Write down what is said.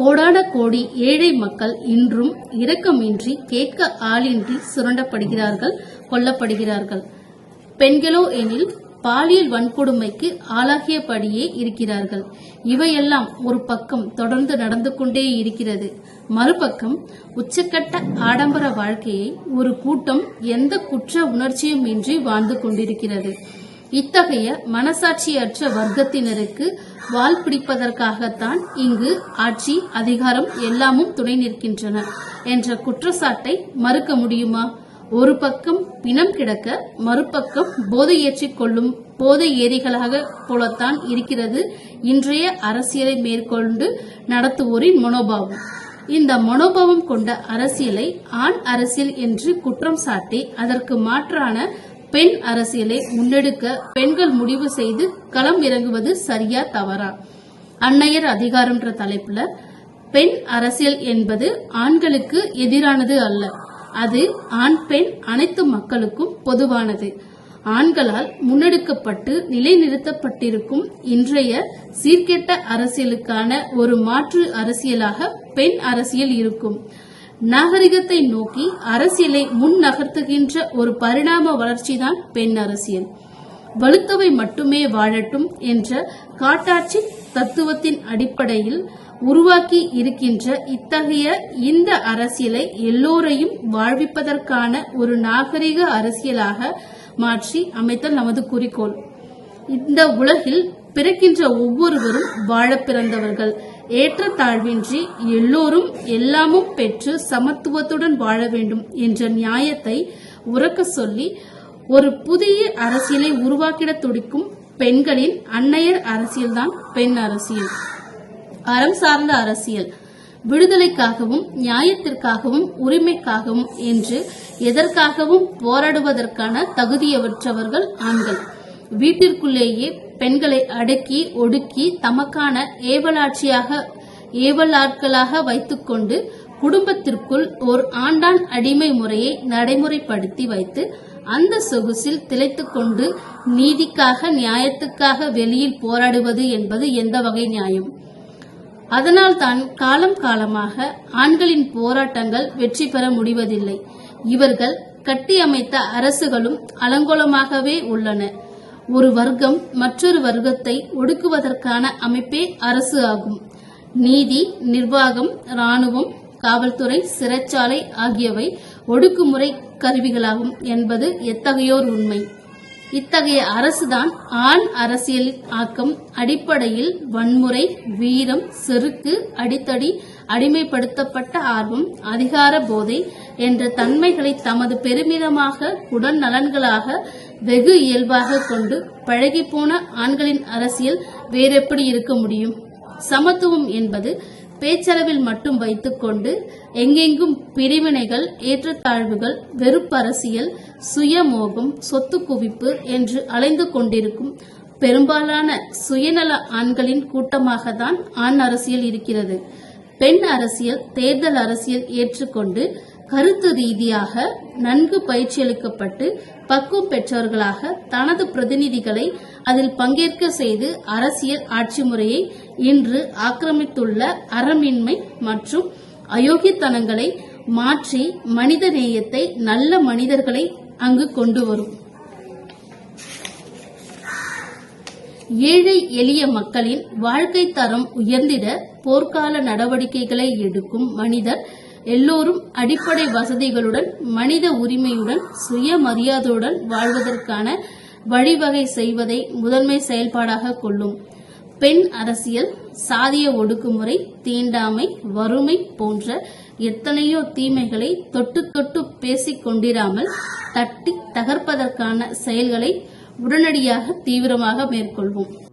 கோடான கோடி ஏழை மக்கள் இன்றும் இரக்கமின்றி கேட்க ஆளின்றி சுரண்டப்படுகிறார்கள் கொல்லப்படுகிறார்கள். பெண்களோ எனில் பாலியல் வன்கொடுமைக்கு ஆளாகியபடியே இருக்கிறார்கள். இவையெல்லாம் ஒரு பக்கம் தொடர்ந்து நடந்து கொண்டே இருக்கிறது. மறுபக்கம் உச்சக்கட்ட ஆடம்பர வாழ்க்கையை ஒரு கூட்டம் எந்த குற்ற உணர்ச்சியும் இன்றி வாழ்ந்து கொண்டிருக்கிறது. இத்தகைய மனசாட்சியற்ற வர்க்கத்தினருக்கு வால் பிடிப்பதற்காகத்தான் இங்கு ஆட்சி அதிகாரம் எல்லாமும் துணை நிற்கின்றன என்ற குற்றச்சாட்டை மறுக்க முடியுமா? ஒரு பக்கம் பிணம் கிடக்க மறுபக்கம் போதை ஏற்றிக் கொள்ளும் போதை ஏரிகளாக போலத்தான் இருக்கிறது இன்றைய அரசியலை மேற்கொண்டு நடத்துவோரின் மனோபாவம். இந்த மனோபாவம் கொண்ட அரசியலை ஆண் அரசியல் என்று குற்றம் சாட்டி அதற்கு மாற்றான பெண் அரசியலை முன்னெடுக்க பெண்கள் முடிவு செய்து களம் இறங்குவது சரியா தவறா? அன்னையர் அதிகாரம்ன்ற தலைப்புல பெண் அரசியல் என்பது ஆண்களுக்கு எதிரானது அல்ல. அது ஆண் பெண் அனைத்து மக்களுக்கும் பொதுவானது. ஆண்களால் முன்னெடுக்கப்பட்டு நிலைநிறுத்தப்பட்டிருக்கும் இன்றைய சீர்கெட்ட அரசியலுக்கான ஒரு மாற்று அரசியலாக பெண் அரசியல் இருக்கும். நாகரிகத்தை நோக்கி அரசியலை முன் நகர்த்துகின்ற ஒரு பரிணாம வளர்ச்சிதான் பெண் அரசியல். வலுத்தவை மட்டுமே வாழட்டும் என்ற காட்டாட்சி தத்துவத்தின் அடிப்படையில் உருவாக்கி இருக்கின்ற இத்தகைய இந்த அரசியலை எல்லோரையும் வாழ்விப்பதற்கான ஒரு நாகரிக அரசியலாக மாற்றி அமைத்தல் நமது குறிக்கோள். இந்த உலகில் பிறக்கின்ற ஒவ்வொருவரும் வாழ பிறந்தவர்கள். ஏற்றத்தாழ்வின்றி எல்லோரும் எல்லாமும் பெற்று சமத்துவத்துடன் வாழ வேண்டும் என்ற நியாயத்தை உறக்க சொல்லி ஒரு புதிய அரசியலை உருவாக்கிட துடிக்கும் பெண்களின் அன்னையர் அரசியல்தான் பெண் அரசியல். அறம் சார்ந்த அரசியல். விடுதலைக்காகவும் நியாயத்திற்காகவும் உரிமைக்காகவும் என்று எதற்காகவும் போராடுவதற்கான தகுதியற்றவர்கள் ஆண்கள். வீட்டிற்குள்ளேயே பெண்களை அடக்கி ஒடுக்கி தமக்கான ஏவலாட்சியாக ஏவலாட்களாக வைத்துக்கொண்டு குடும்பத்திற்குள் ஓர் ஆண்டான் அடிமை முறையை நடைமுறைப்படுத்தி வைத்து அந்த சொகுசில் திளைத்துக்கொண்டு நீதிக்காக நியாயத்துக்காக வெளியில் போராடுவது என்பது எந்த வகை நியாயம்? அதனால் தான் காலம் காலமாக ஆண்களின் போராட்டங்கள் வெற்றி பெற முடிவதில்லை. இவர்கள் கட்டியமைத்த அரசுகளும் அலங்கோலமாகவே உள்ளன. ஒரு வர்க்கம் மற்றொரு வர்க்கத்தை ஒடுக்குவதற்கான அமைப்பே அரசு ஆகும். நீதி நிர்வாகம் ராணுவம் காவல்துறை சிறைச்சாலை ஆகியவை ஒடுக்குமுறை கருவிகளாகும் என்பது எத்தகையோர் உண்மை? இத்தகைய அரசுதான் ஆண் அரசியல் ஆக்கம் அடிப்படையில் வன்முறை வீரம் செருக்கு அடித்தடி அடிமைப்படுத்தப்பட்ட ஆர்வம் அதிகார போதை என்ற தன்மைகளை தமது பெருமிதமாக உடல் நலன்களாக வெகு இயல்பாக கொண்டு பழகிப்போன ஆண்களின் அரசியல் வேறெப்படி இருக்க முடியும்? சமத்துவம் என்பது பேச்சளவில் மட்டும் வைத்துக்கொண்டு எங்கெங்கும் பிரிவினைகள் ஏற்றத்தாழ்வுகள் வெறுப்பரசியல் சுயமோகம் சொத்து குவிப்பு என்று அலைந்து கொண்டிருக்கும் பெரும்பாலான சுயநல ஆண்களின் கூட்டமாக தான் ஆண் அரசியல் இருக்கிறது. பெண் அரசியல் தேர்தல் அரசியல் ஏற்றுக்கொண்டு கருத்து ரீதியாக நன்கு பயிற்சியளிக்கப்பட்டு பக்குவம் பெற்றவர்களாக தனது பிரதிநிதிகளை அதில் பங்கேற்க செய்து அரசியல் ஆட்சி முறையை இன்று ஆக்கிரமித்துள்ள அறமின்மை மற்றும் அயோக்கியத்தனங்களை மாற்றி மனித நேயத்தை நல்ல மனிதர்களை அங்கு கொண்டு வரும். ஏழை எளிய மக்களின் வாழ்க்கை தரம் உயர்ந்திட போர்க்கால நடவடிக்கைகளை எடுக்கும் மனிதர் எல்லோரும் அடிப்படை வசதிகளுடன் மனித உரிமையுடன் சுயமரியாதையுடன் வாழ்வதற்கான வழிவகை செய்வதை முதன்மை செயல்பாடாக கொள்ளும். பெண் அரசியல் சாதிய ஒடுக்குமுறை தீண்டாமை வறுமை போன்ற எத்தனையோ தீமைகளை தொட்டு தொட்டு பேசிக் கொண்டிராமல் தட்டி தகர்ப்பதற்கான செயல்களை உடனடியாக தீவிரமாக மேற்கொள்வோம்.